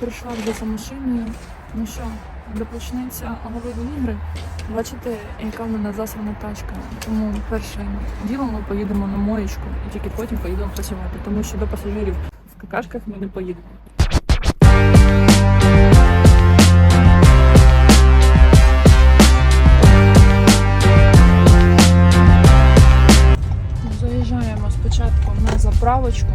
прийшла вже за машиною. Ну що, де почнеться голові ігри. Бачите, яка в мене засрана тачка. Тому першим ділом ми поїдемо на моєчку і тільки потім поїдемо працювати, тому що до пасажирів в какашках ми не поїдемо. Заїжджаємо спочатку на заправочку,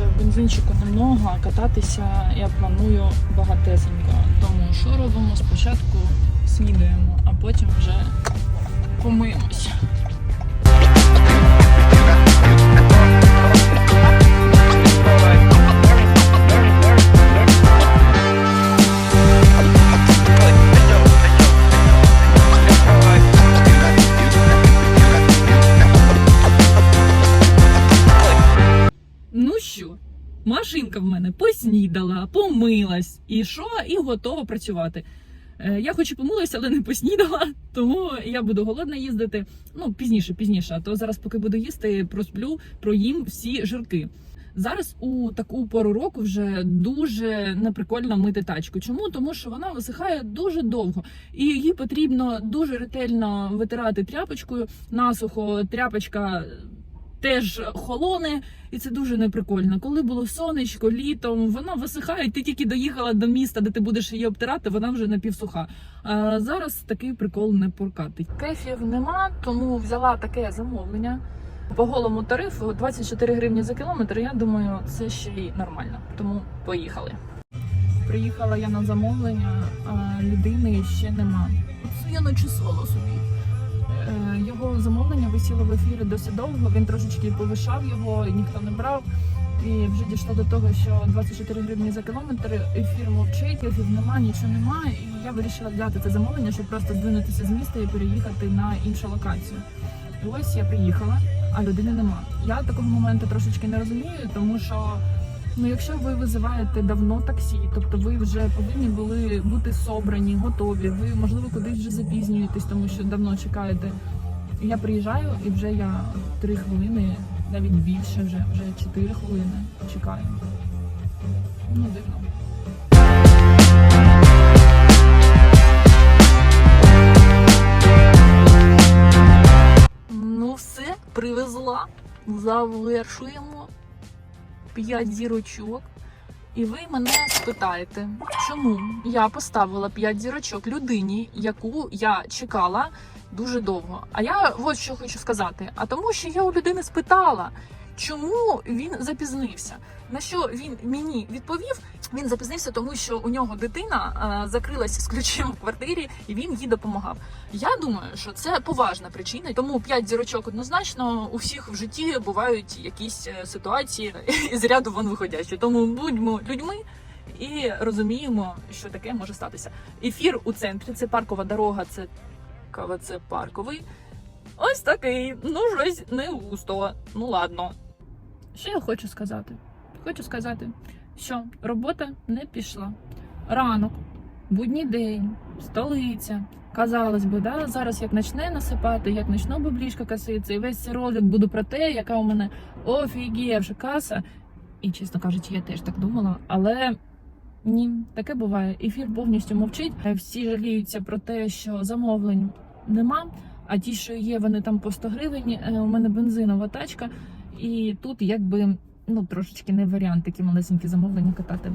що бензинчику немного, а кататися я планую багатесенько. Тому що робимо? Спочатку снідаємо, а потім вже помиємося. Ну машинка в мене поснідала, помилась, і що, і готова працювати. Е, Я хоч і помилась, але не поснідала, тому я буду голодна їздити. Ну, пізніше, пізніше. А то зараз, поки буду їсти, просплю, проїм всі жирки. Зараз у таку пору року вже дуже неприкольно мити тачку. Чому? Тому що вона висихає дуже довго, і її потрібно дуже ретельно витирати тряпочкою насухо. Тряпочка теж холоне, і це дуже неприкольно. Коли було сонечко, літом вона висихає. і Ти тільки доїхала до міста, де ти будеш її обтирати, вона вже напівсуха. А зараз такий прикол не прокатить. Кефів нема, тому взяла таке замовлення. По голому тарифу 24 гривні за кілометр. Я думаю, це ще й нормально. Тому поїхали. Приїхала я на замовлення, а людини ще нема. Я начислила собі. Е, Його замовлення висіло в ефірі досить довго. Він трошечки повишав його, ніхто не брав. І вже дійшло до того, що 24 гривні за кілометр, ефір мовчить, ефір нема, нічого нема. І я вирішила взяти це замовлення, щоб просто здвинутися з міста і переїхати на іншу локацію. І ось я приїхала, а людини нема. Я такого моменту трошечки не розумію, тому що ну, якщо ви визиваєте давно таксі, тобто ви вже повинні були бути собрані, готові. Ви можливо кудись вже запізнюєтесь, тому що давно чекаєте. Я приїжджаю і вже я три хвилини, навіть більше, вже вже чотири хвилини чекаю. Ну, дивно. Ну, все, привезла. Завершуємо п'ять зірочок. І ви мене спитаєте, чому я поставила 5 зірочок людині, яку я чекала дуже довго. А я от що хочу сказати: а тому, що я у людини спитала, чому він запізнився. На що він мені відповів? Він запізнився, тому що у нього дитина е, закрилася з ключем в квартирі, і він їй допомагав. Я думаю, що це поважна причина, тому 5 зірочок однозначно у всіх в житті бувають якісь е, ситуації із ряду вон виходячі. Тому будьмо людьми. І розуміємо, що таке може статися. Ефір у центрі це паркова дорога, це КВЦ парковий. Ось такий. Ну, щось не густо. Ну ладно. Що я хочу сказати? Хочу сказати, що робота не пішла. Ранок, будній день, столиця. Казалось би, да, зараз як почне насипати, як почну бублішка коситься, і весь цей ролик буде про те, яка у мене офігівша каса. І, чесно кажучи, я теж так думала, але ні, таке буває. Ефір повністю мовчить. Всі жаліються про те, що замовлень нема. А ті, що є, вони там по 100 гривень. Е, У мене бензинова тачка, і тут якби ну трошечки не варіант такі малесенькі замовлення катати.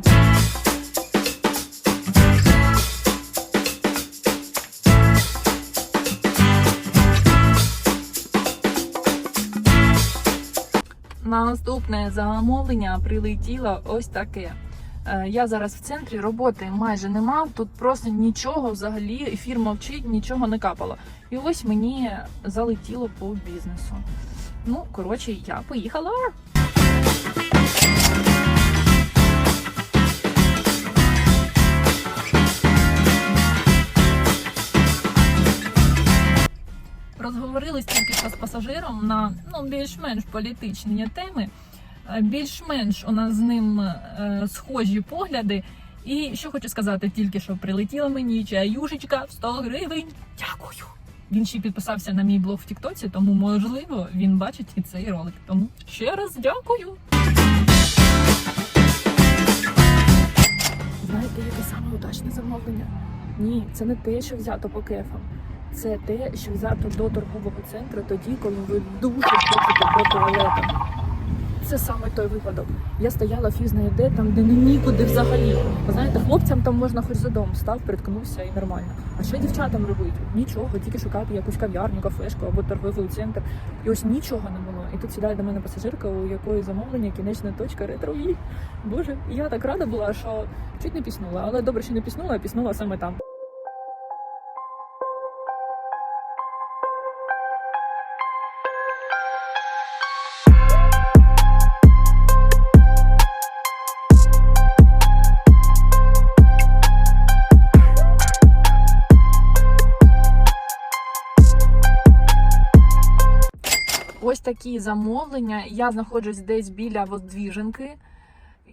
Наступне замовлення прилетіло ось таке. Е, Я зараз в центрі роботи майже нема. Тут просто нічого взагалі, ефір мовчить, нічого не капало. І ось мені залетіло по бізнесу. Ну, коротше, я поїхала. Розговорились тільки що з пасажиром на ну, більш-менш політичні теми. Е, Більш-менш у нас з ним е, схожі погляди. І що хочу сказати, тільки що прилетіла мені чаюшечка в 100 гривень. Дякую. Він ще підписався на мій блог в Тіктоці, тому можливо він бачить і цей ролик. Тому ще раз дякую. знаєте, яке саме удачне замовлення? Ні, це не те, що взято по кефам. Це те, що взято до торгового центру тоді, коли ви дуже хочете до туалетам. Це саме той випадок. Я стояла фіг знає де, там, де не нікуди взагалі. Ви знаєте, хлопцям там можна хоч за дом став, приткнувся і нормально. А що дівчатам робити? Нічого, тільки шукати якусь кав'ярню, кафешку або торговий центр. І ось нічого не було. І тут сідає до мене пасажирка, у якої замовлення кінечна точка ретро Боже, я так рада була, що чуть не піснула, але добре, що не піснула, а піснула саме там. Ось такі замовлення. Я знаходжусь десь біля Воздвіженки.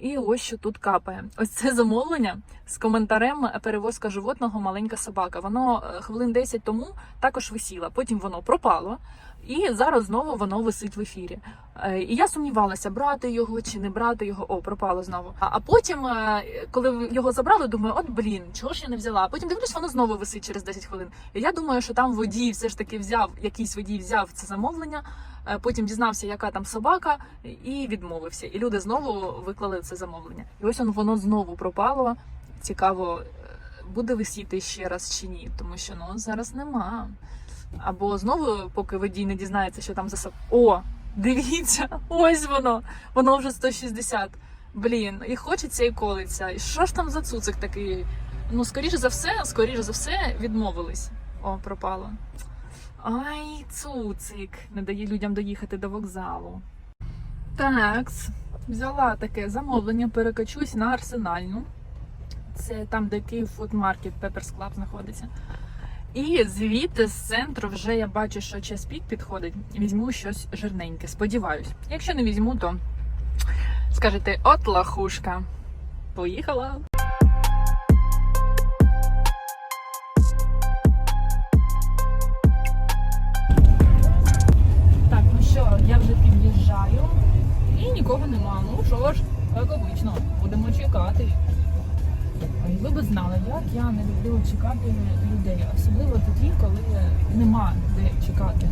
І ось що тут капає. Ось це замовлення з коментарем перевозка животного маленька собака. Воно е, хвилин 10 тому також висіла. Потім воно пропало, і зараз знову воно висить в ефірі. Е, І я сумнівалася, брати його чи не брати його. О, пропало знову. А потім, е, коли його забрали, думаю, от блін, чого ж я не взяла. Потім дивлюсь, воно знову висить через 10 хвилин. І я думаю, що там водій все ж таки взяв, якийсь водій взяв це замовлення. Е, Потім дізнався, яка там собака, і відмовився. І люди знову виклали це замовлення. І ось воно знову пропало. Цікаво, буде висіти ще раз чи ні, тому що ну зараз нема. Або знову, поки водій не дізнається, що там за соб... О, дивіться, ось воно. Воно вже 160. Блін, і хочеться, і колиться. І що ж там за цуцик такий? Ну, скоріше за все, скоріше за все, відмовились. О, пропало. Ай, цуцик, не дає людям доїхати до вокзалу. Так, взяла таке замовлення, перекачусь на арсенальну. Це там, де Київ фудмаркет Пеперс Club знаходиться. І звідти з центру вже я бачу, що час пік підходить. Візьму щось жирненьке. Сподіваюсь. Якщо не візьму, то скажете, от лахушка. Поїхала. Так, ну що, я вже під'їжджаю і нікого нема. Ну що ж, як обично, будемо чекати. Ви б знали, як я не люблю чекати людей, нема де чекати.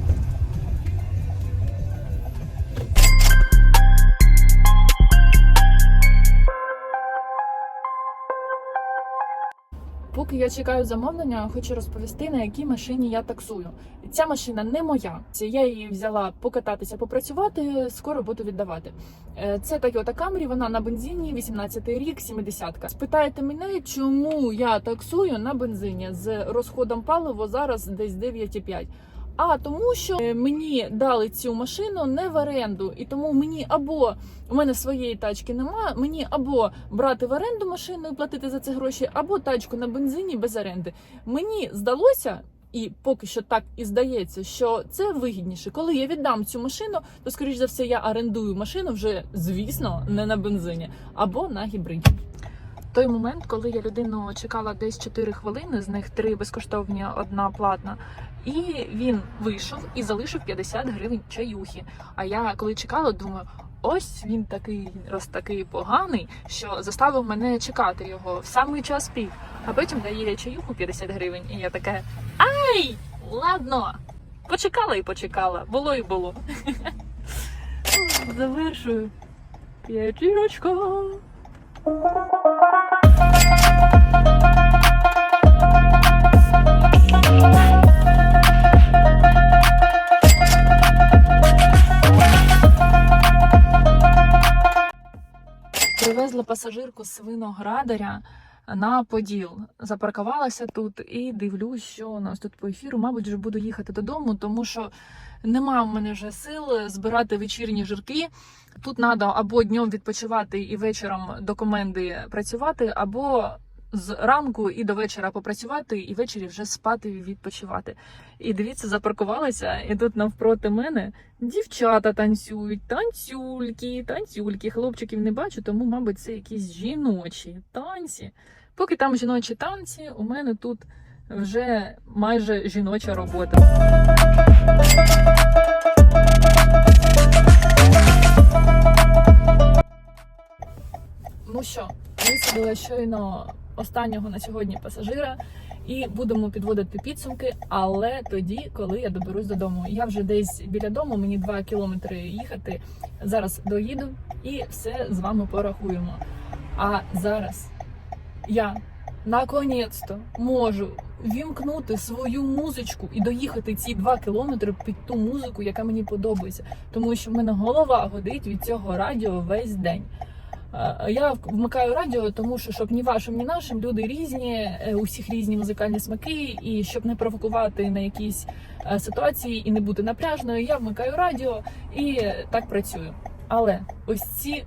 Поки я чекаю замовлення, хочу розповісти, на якій машині я таксую. Ця машина не моя. Я її взяла покататися, попрацювати. Скоро буду віддавати. Е, Це Toyota Camry, вона на бензині, 18 рік, 70-ка. Спитаєте мене, чому я таксую на бензині з розходом палива зараз десь 9,5. А тому, що е, мені дали цю машину не в оренду, і тому мені або у мене своєї тачки нема, мені або брати в оренду машину і платити за це гроші, або тачку на бензині без оренди. Мені здалося. І поки що так і здається, що це вигідніше. Коли я віддам цю машину, то скоріш за все я орендую машину вже, звісно, не на бензині або на гібриді. Той момент, коли я людину чекала десь 4 хвилини, з них 3 безкоштовні, одна платна, і він вийшов і залишив 50 гривень чаюхи. А я коли чекала, думаю. Ось він такий раз такий поганий, що заставив мене чекати його в самий час пік. А потім дає чаюху 50 гривень, і я така ай, ладно, почекала і почекала, було і було. Завершую п'ятірочка. Привезла пасажирку з Свиноградаря на Поділ. Запаркувалася тут і дивлюсь, що у нас тут по ефіру. Мабуть, вже буду їхати додому, тому що нема в мене вже сил збирати вечірні жирки. Тут треба або днем відпочивати і вечором до команди працювати, або з ранку і до вечора попрацювати, і ввечері вже спати відпочивати. І дивіться, запаркувалася, і тут навпроти мене дівчата танцюють, танцюльки, танцюльки. Хлопчиків не бачу, тому, мабуть, це якісь жіночі танці. Поки там жіночі танці, у мене тут вже майже жіноча робота. Ну що, висадила щойно останнього на сьогодні пасажира і будемо підводити підсумки. Але тоді, коли я доберусь додому, я вже десь біля дому, мені 2 кілометри їхати. Зараз доїду і все з вами порахуємо. А зараз я наконець-то можу вімкнути свою музичку і доїхати ці 2 кілометри під ту музику, яка мені подобається, тому що в мене голова годить від цього радіо весь день. Я вмикаю радіо, тому що щоб ні вашим, ні нашим люди різні, е, у всіх різні музикальні смаки, і щоб не провокувати на якісь е, ситуації і не бути напряжною, я вмикаю радіо і так працюю. Але ось ці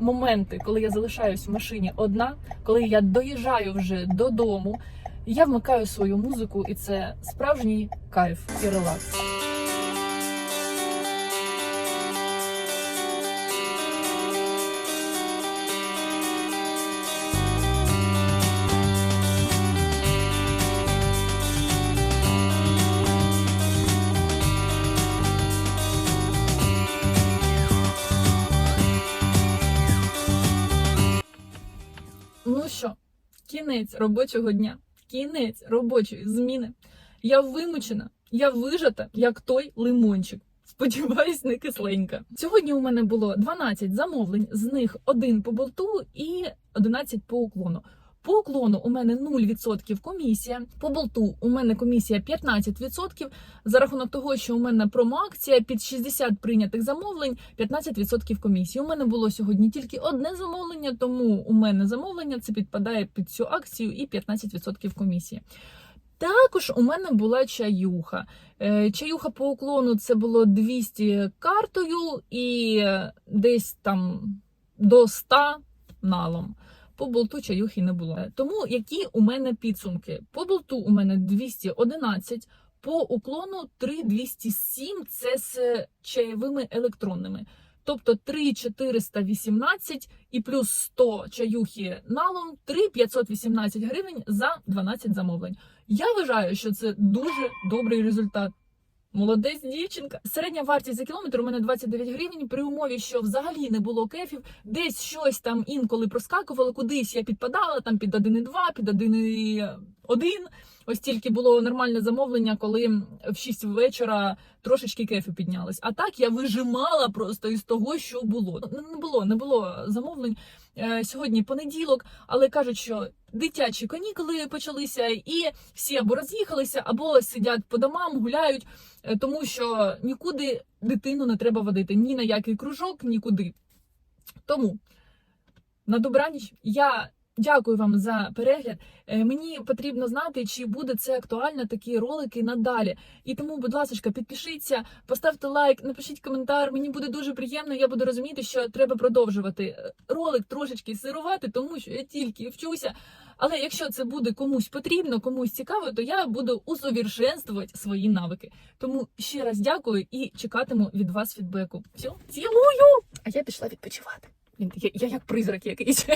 моменти, коли я залишаюсь в машині одна, коли я доїжджаю вже додому, я вмикаю свою музику, і це справжній кайф і релакс. Кінець робочого дня, кінець робочої зміни. Я вимучена, я вижата, як той лимончик. Сподіваюсь, не кисленька. Сьогодні у мене було 12 замовлень, з них один по болту і 11 по уклону. По уклону у мене 0% комісія. По болту у мене комісія 15%. За рахунок того, що у мене промоакція під 60 прийнятих замовлень, 15% комісії. У мене було сьогодні тільки одне замовлення, тому у мене замовлення це підпадає під цю акцію і 15% комісії. Також у мене була чаюха. Е, Чаюха по уклону це було 200 картою і десь там до 100 налом. По болту чаюхи не було. Е, Тому які у мене підсумки? По болту у мене 211, по уклону 3207 це з чаєвими електронними. Тобто 3418 і плюс 100 чаюхи налом 3518 гривень за 12 замовлень. Я вважаю, що це дуже добрий результат. Молодець дівчинка. Середня вартість за кілометр у мене 29 гривень. При умові, що взагалі не було кефів, десь щось там інколи проскакувало, кудись я підпадала там під 1,2, під 1,1. Ось тільки було нормальне замовлення, коли в 6 вечора трошечки кефі піднялось. А так я вижимала просто із того, що було. Ну, Не було, не було замовлень. Е, Сьогодні понеділок, але кажуть, що дитячі канікули почалися, і всі або роз'їхалися, або сидять по домам, гуляють, е, тому що нікуди дитину не треба водити, ні на який кружок, нікуди. Тому на добраніч я. Дякую вам за перегляд. Е, Мені потрібно знати, чи буде це актуально такі ролики надалі. І тому, будь ласка, підпишіться, поставте лайк, напишіть коментар. Мені буде дуже приємно. Я буду розуміти, що треба продовжувати Е, ролик трошечки сирувати, тому що я тільки вчуся. Але якщо це буде комусь потрібно, комусь цікаво, то я буду усовершенствувати свої навики. Тому ще раз дякую і чекатиму від вас фідбеку. Все, цілую! А я пішла відпочивати. Я, я як призрак якийсь.